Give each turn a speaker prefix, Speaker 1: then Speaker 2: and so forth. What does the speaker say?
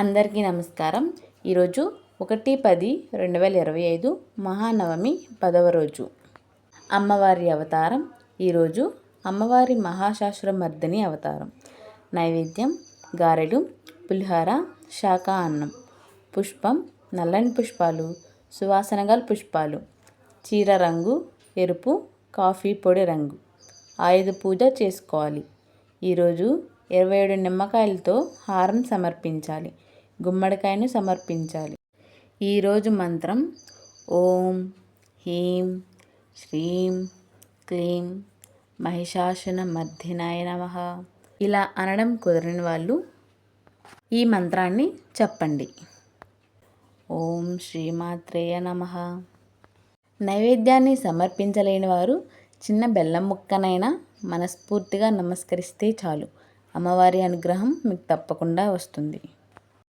Speaker 1: అందరికీ నమస్కారం. ఈరోజు ఒకటి పది రెండు వేల ఇరవై ఐదు మహానవమి పదవ రోజు. అమ్మవారి అవతారం. ఈరోజు అమ్మవారి మహాశాస్త్రమర్దిని అవతారం. నైవేద్యం గారెలు పులిహార శాఖ అన్నం పుష్పం నల్లని పుష్పాలు సువాసనగల పుష్పాలు చీర రంగు ఎరుపు కాఫీ పొడి రంగు. ఆయుధ పూజ చేసుకోవాలి. ఈరోజు ఇరవై ఏడు నిమ్మకాయలతో హారం సమర్పించాలి. గుమ్మడికాయను సమర్పించాలి. ఈరోజు మంత్రం ఓం హీం శ్రీం క్లీం మహిషాసున మర్ధినాయ నమ. ఇలా అనడం కుదరని వాళ్ళు ఈ మంత్రాన్ని చెప్పండి. ఓం శ్రీమాత్రేయ నమ. నైవేద్యాన్ని సమర్పించలేని వారు చిన్న బెల్లం ముక్కనైనా మనస్ఫూర్తిగా నమస్కరిస్తే చాలు. అమ్మవారి అనుగ్రహం మీకు తప్పకుండా వస్తుంది.